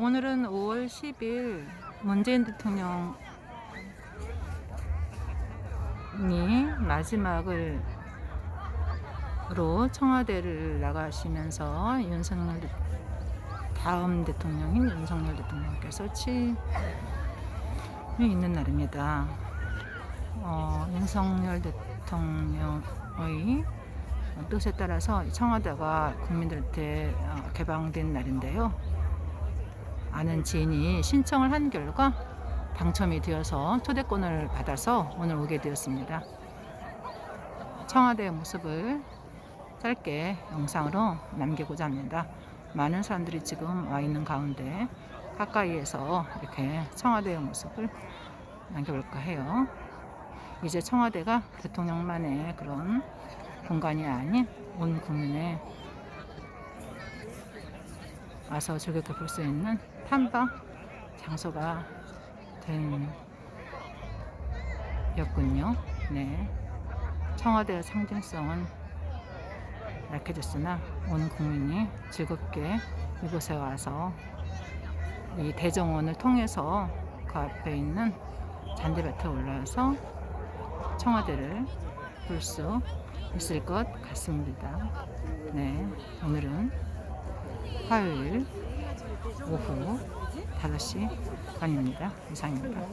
오늘은 5월 10일 문재인 대통령이 마지막을 로 청와대를 나가시면서 윤석열 대- 다음 대통령인 윤석열 대통령께서 취임이 있는 날입니다. 어, 윤석열 대통령의 뜻에 따라서 청와대가 국민들한테 어, 개방된 날인데요. 아는 지인이 신청을 한 결과 당첨이 되어서 초대권을 받아서 오늘 오게 되었습니다. 청와대의 모습을 짧게 영상으로 남기고자 합니다. 많은 사람들이 지금 와 있는 가운데 가까이에서 이렇게 청와대의 모습을 남겨볼까 해요. 이제 청와대가 대통령만의 그런 공간이 아닌 온 국민의 와서 즐겁게 볼 수 있는 탐방 장소가 된 였군요. 네. 청와대의 상징성은 약해졌으나 온 국민이 즐겁게 이곳에 와서 이 대정원을 통해서 그 앞에 있는 잔디밭에 올라와서 청와대를 볼 수 있을 것 같습니다. 네, 오늘은 화요일 오후 5시 반입니다. 이상입니다.